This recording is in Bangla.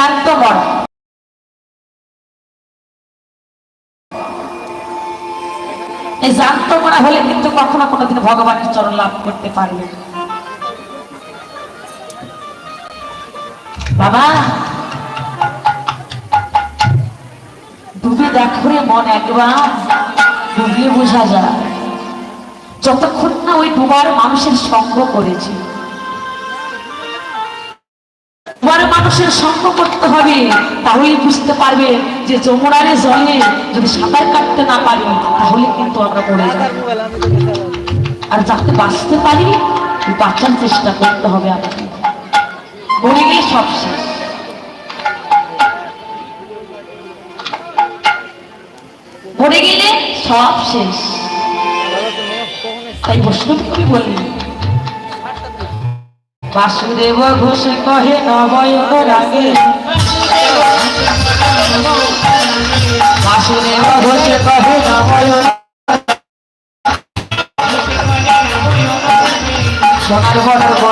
জ্যান্ত মরা এই জ্যান্ত মরা হলে কিন্তু কখনো কোনোদিন ভগবানের চরণ লাভ করতে পারবে বাবা, ডুবে দেখো রে মন একবার, ডুবিয়ে বোঝা যায়। যতক্ষণ না ওই ডুবার মানুষের সঙ্গ করেছি ডুবার মানুষের সঙ্গ করতে হবে, তাহলেই বুঝতে পারবে যে যমুনারে জলে যদি সাঁতার কাটতে না পারি, তাহলে কিন্তু আমরা পড়ে আর যাতে বাঁচতে পারি, বাঁচার চেষ্টা করতে হবে আমাকে মরে গেলে সব শেষ। মরে গেলে সব শেষ। তাই বৈষ্ণব কবি বললেন বাসুদেব ঘোষ কহে নবয়ন রাগে বাসুদেব ঘোষ কহে নবয়ন সোনার বড় গোড়া